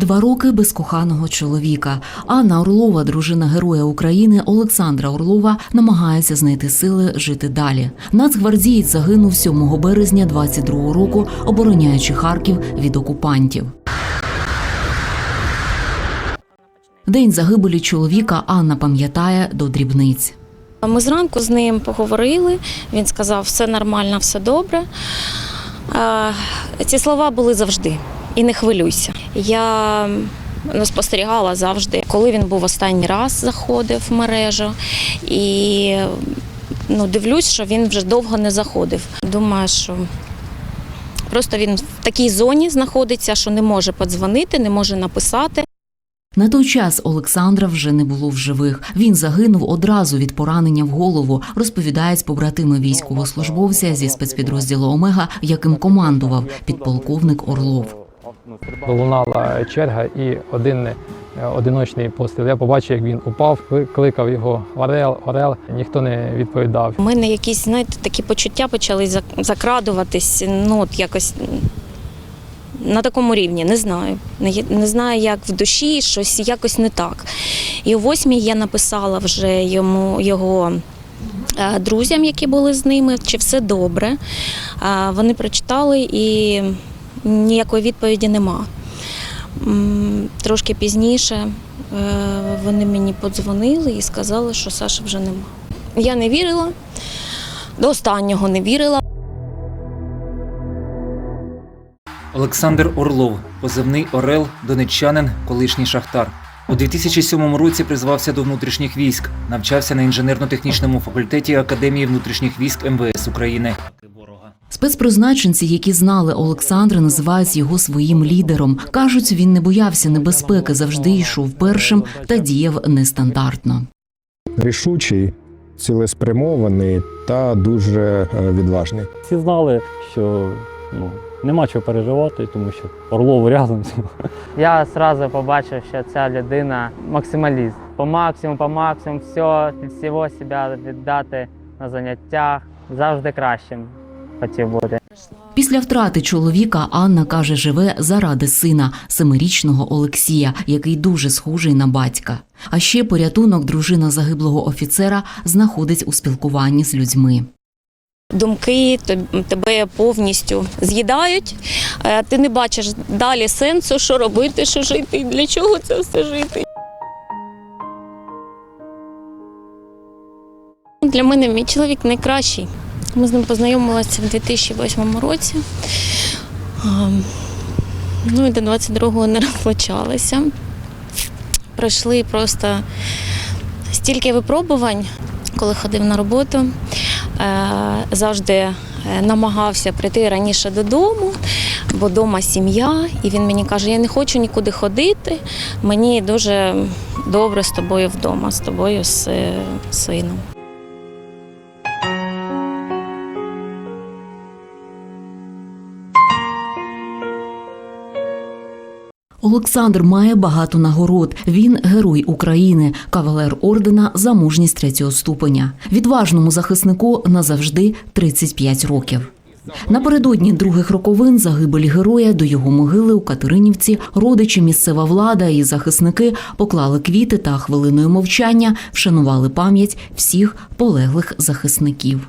Два роки без коханого чоловіка. Анна Орлова, дружина Героя України Олександра Орлова, намагається знайти сили жити далі. Нацгвардієць загинув 7 березня 22 року, обороняючи Харків від окупантів. День загибелі чоловіка Анна пам'ятає до дрібниць. Ми зранку з ним поговорили. Він сказав, все нормально, все добре. Ці слова були завжди. І не хвилюйся. Я ну, спостерігала завжди, коли він був останній раз заходив в мережу. І ну, дивлюсь, що він вже довго не заходив. Думаю, що просто він в такій зоні знаходиться, що не може подзвонити, не може написати. На той час Олександра вже не було в живих. Він загинув одразу від поранення в голову, розповідають побратими військовослужбовця зі спецпідрозділу Омега, яким командував підполковник Орлов. Лунала черга і один е, одиночний постріл. Я побачив, як він упав, кликав його Орел, Орел, ніхто не відповідав. У мене якісь, знаєте, такі почуття почали закрадуватись, ну от якось на такому рівні, не знаю. Не, знаю, як в душі, щось якось не так. І о восьмій я написала вже йому його. е, Друзям, які були з ними, чи все добре. Вони прочитали і ніякої відповіді нема. Трошки пізніше е, вони мені подзвонили і сказали, що Саші вже нема. Я не вірила, до останнього не вірила. Олександр Орлов, позивний Орел, донеччанин, колишній шахтар. У 2007 році призвався до внутрішніх військ, навчався на інженерно-технічному факультеті Академії внутрішніх військ МВС України. Спецпризначенці, які знали Олександра, називають його своїм лідером. кажуть, він не боявся небезпеки, завжди йшов першим та діяв нестандартно. рішучий, цілеспрямований та дуже е, відважний. Всі знали, що ну, нема чого переживати, тому що Орлов рядом. Я одразу побачив, що ця людина максималіст. По максимуму, по максимуму, все, від всього себе віддати на заняттях. Завжди кращим хотів бути. Після втрати чоловіка Анна каже, живе заради сина, семирічного Олексія, який дуже схожий на батька. А ще порятунок дружина загиблого офіцера знаходить у спілкуванні з людьми. Думки тебе повністю з'їдають. Ти не бачиш далі сенсу, що робити, що жити, для чого це все жити. Для мене мій чоловік найкращий. Ми з ним познайомилися в 2008 році. Ну і до 22-го не розлучалися. Пройшли просто стільки випробувань, коли ходив на роботу. Е, Завжди е, намагався прийти раніше додому, бо вдома сім'я. І він мені каже: я не хочу нікуди ходити. Мені дуже добре з тобою вдома, з тобою з е, сином. Олександр має багато нагород. Він герой України, кавалер ордена за мужність третього ступеня. Відважному захиснику назавжди 35 років. Напередодні других роковин загибелі героя до його могили у Катеринівці родичі, місцева влада і захисники поклали квіти та хвилиною мовчання вшанували пам'ять всіх полеглих захисників.